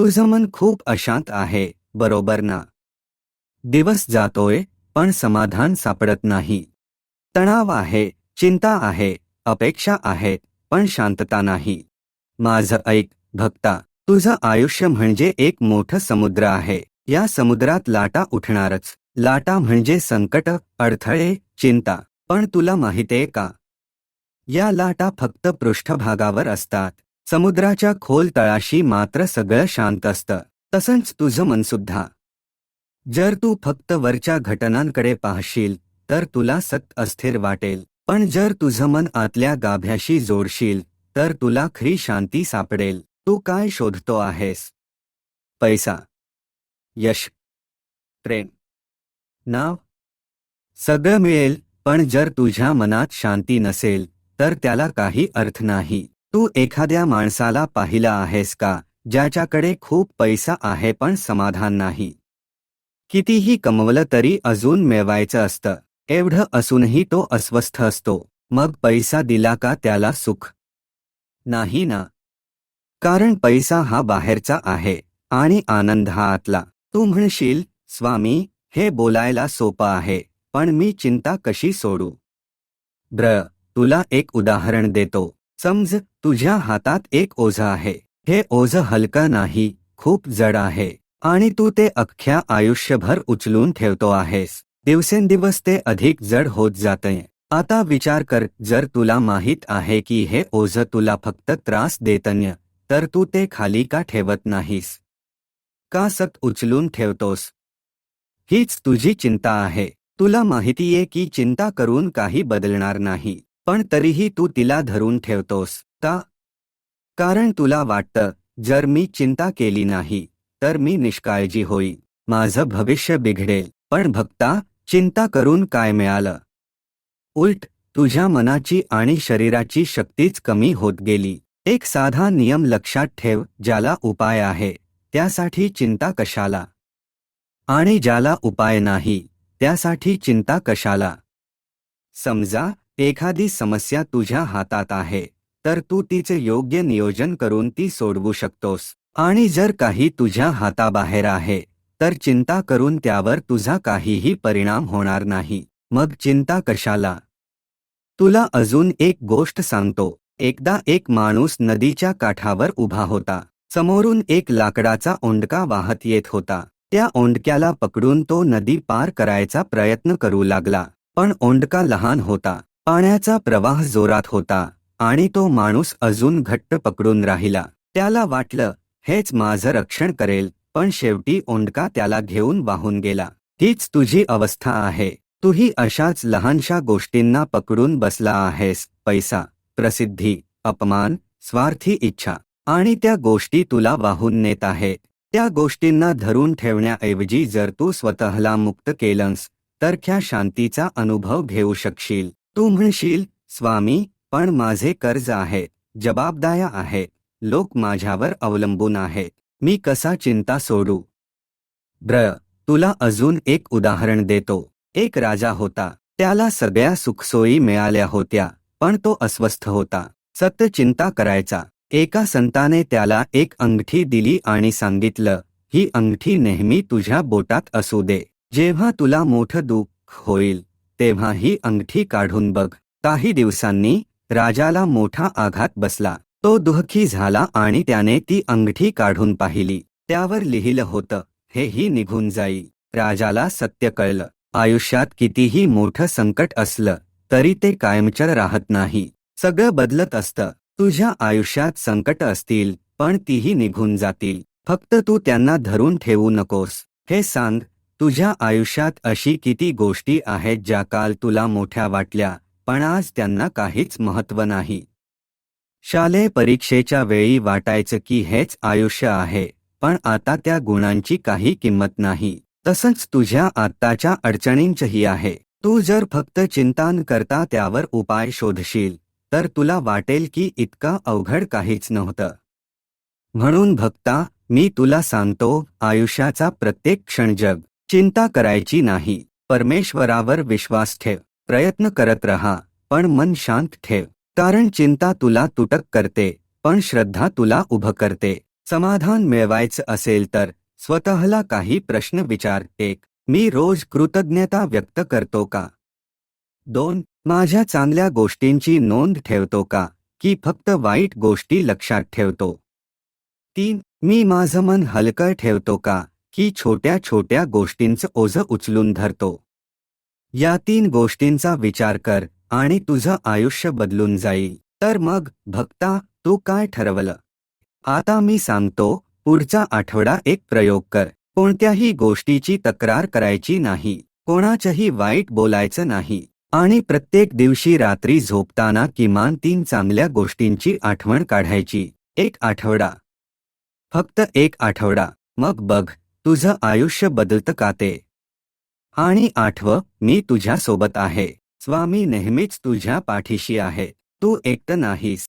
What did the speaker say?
तुझं मन खूप अशांत आहे बरोबर ना? दिवस जातोय पण समाधान सापडत नाही. तणाव आहे चिंता आहे अपेक्षा आहेत पण शांतता नाही. माझं ऐक भक्ता तुझं आयुष्य म्हणजे एक मोठं समुद्र आहे. या समुद्रात लाटा उठणारच. लाटा म्हणजे संकट अडथळे चिंता. पण तुला माहितीये का? या लाटा फक्त पृष्ठभागावर असतात. समुद्राच्या खोल तळाशी मात्र सगळं शांत असतं. तसंच तुझं मनसुद्धा जर तू फक्त वरच्या घटनांकडे पाहशील तर तुला सत अस्थिर वाटेल. पण जर तुझं मन आतल्या गाभ्याशी जोडशील तर तुला खरी शांती सापडेल. तू काय शोधतो आहेस? पैसा. यश. प्रेम. नाव. सगळं मिळेल पण जर तुझ्या मनात शांती नसेल तर त्याला काही अर्थ नाही. तू एखाद्या माणसाला पाहिला आहेस का ज्याच्याकडे खूप पैसा आहे पण समाधान नाही? कितीही कमवलं तरी अजून मिळवायचं असतं एवढं असूनही तो अस्वस्थ असतो मग पैसा दिला का त्याला सुख? नाही ना. कारण पैसा हा बाहेरचा आहे आणि आनंद हा आतला. तू म्हणशील स्वामी हे बोलायला सोपं आहे पण मी चिंता कशी सोडू? ब्र तुला एक उदाहरण देतो. समज तुझ्या हातात एक ओझ आहे. हे ओझ हलकं नाही खूप जड आहे. आणि तू ते अख्ख्या आयुष्यभर उचलून ठेवतो आहेस. दिवसेंदिवस ते अधिक जड होत जातंय. आता विचार कर जर तुला माहीत आहे की हे ओझ तुला फक्त त्रास देतन्य तर तू ते खाली का ठेवत नाहीस? का सत उचलून ठेवतोस? हीच तुझी चिंता आहे. तुला माहितीये की चिंता करून काही बदलणार नाही. पण तरीही तू तिला धरून ठेवतोस का? कारण तुला वाटतं जर मी चिंता केली नाही तर मी निष्काळजी होई. माझं भविष्य बिघडेल पण भक्ता चिंता करून काय मिळालं? उलट तुझ्या मनाची आणि शरीराची शक्तीच कमी होत गेली. एक साधा नियम लक्षात ठेव ज्याला उपाय आहे त्यासाठी चिंता कशाला? आणि ज्याला उपाय नाही त्यासाठी चिंता कशाला? समजा एखादी समस्या तुझ्या हातात आहे तर तू तिचे योग्य नियोजन करून ती सोडवू शकतोस. आणि जर काही तुझ्या हाताबाहेर आहे तर चिंता करून त्यावर तुझा काहीही परिणाम होणार नाही. मग चिंता कशाला? तुला अजून एक गोष्ट सांगतो. एकदा एक माणूस नदीच्या काठावर उभा होता. समोरून एक लाकडाचा ओंडका वाहत येत होता. त्या ओंडक्याला पकडून तो नदी पार करायचा प्रयत्न करू लागला. पण ओंडका लहान होता. पाण्याचा प्रवाह जोरात होता आणि तो माणूस अजून घट्ट पकडून राहिला. त्याला वाटलं हेच माझं रक्षण करेल पण शेवटी ओंडका त्याला घेऊन वाहून गेला. हीच तुझी अवस्था आहे. तूही अशाच लहानशा गोष्टींना पकडून बसला आहेस पैसा प्रसिद्धी अपमान स्वार्थी इच्छा आणि त्या गोष्टी तुला वाहून नेत आहेत त्या गोष्टींना धरून ठेवण्याऐवजी जर तू स्वतःला मुक्त केलंस तर ख्या शांतीचा अनुभव घेऊ शकशील. तू म्हणशील स्वामी पण माझे कर्ज आहेत जबाबदाया आहेत लोक माझ्यावर अवलंबून आहेत मी कसा चिंता सोडू? ब्र तुला अजून एक उदाहरण देतो. एक राजा होता त्याला सगळ्या सुखसोयी मिळाल्या होत्या पण तो अस्वस्थ होता. सत्य चिंता करायचा. एका संताने त्याला एक अंगठी दिली आणि सांगितलं ही अंगठी नेहमी तुझ्या बोटात असू दे. जेव्हा तुला मोठं दुःख होईल तेव्हा ही अंगठी काढून बघ. काही दिवसांनी राजाला मोठा आघात बसला. तो दुःखी झाला आणि त्याने ती अंगठी काढून पाहिली. त्यावर लिहिलं होतं हे ही निघून जाई. राजाला सत्य कळलं. आयुष्यात कितीही मोठं संकट असलं तरी ते कायमचर राहत नाही. सगळं बदलत असतं. तुझ्या आयुष्यात संकट असतील पण तीही निघून जातील. फक्त तू त्यांना धरून ठेवू नकोस. हे सांग तुझ्या आयुष्यात अशी किती गोष्टी आहेत ज्या काल तुला मोठ्या वाटल्या पण आज त्यांना काहीच महत्त्व नाही. शालेय परीक्षेच्या वेळी वाटायचं की हेच आयुष्य आहे पण आता त्या गुणांची काही किंमत नाही. तसंच तुझ्या आत्ताच्या अडचणींचही आहे. तू जर फक्त चिंतान करता त्यावर उपाय शोधशील तर तुला वाटेल की इतका अवघड काहीच नव्हतं. म्हणून भक्ता मी तुला सांगतो आयुष्याचा प्रत्येक क्षण जग. चिंता करायची नाही. परमेश्वरावर विश्वास ठेव. प्रयत्न करत रहा पण मन शांत ठेव. कारण चिंता तुला तुटक करते पण श्रद्धा तुला उभं करते. समाधान मिळवायचं असेल तर स्वतःला काही प्रश्न विचार. एक मी रोज कृतज्ञता व्यक्त करतो का? दोन माझ्या चांगल्या गोष्टींची नोंद ठेवतो का? की फक्त वाईट गोष्टी लक्षात ठेवतो? तीन मी माझं मन हलकं ठेवतो का? की छोट्या छोट्या गोष्टींचं ओझं उचलून धरतो. या तीन गोष्टींचा विचार कर आणि तुझं आयुष्य बदलून जाईल. तर मग भक्ता तू काय ठरवलं? आता मी सांगतो पुढचा आठवडा एक प्रयोग कर. कोणत्याही गोष्टीची तक्रार करायची नाही. कोणाच्याही वाईट बोलायचं नाही. आणि प्रत्येक दिवशी रात्री झोपताना किमान तीन चांगल्या गोष्टींची आठवण काढायची. एक आठवडा. फक्त एक आठवडा. मग बघ तुझं आयुष्य बदलतं का ते? आणि आठव मी तुझ्या सोबत आहे. स्वामी नेहमीच तुझ्या पाठीशी आहे. तू एकटं नाहीस.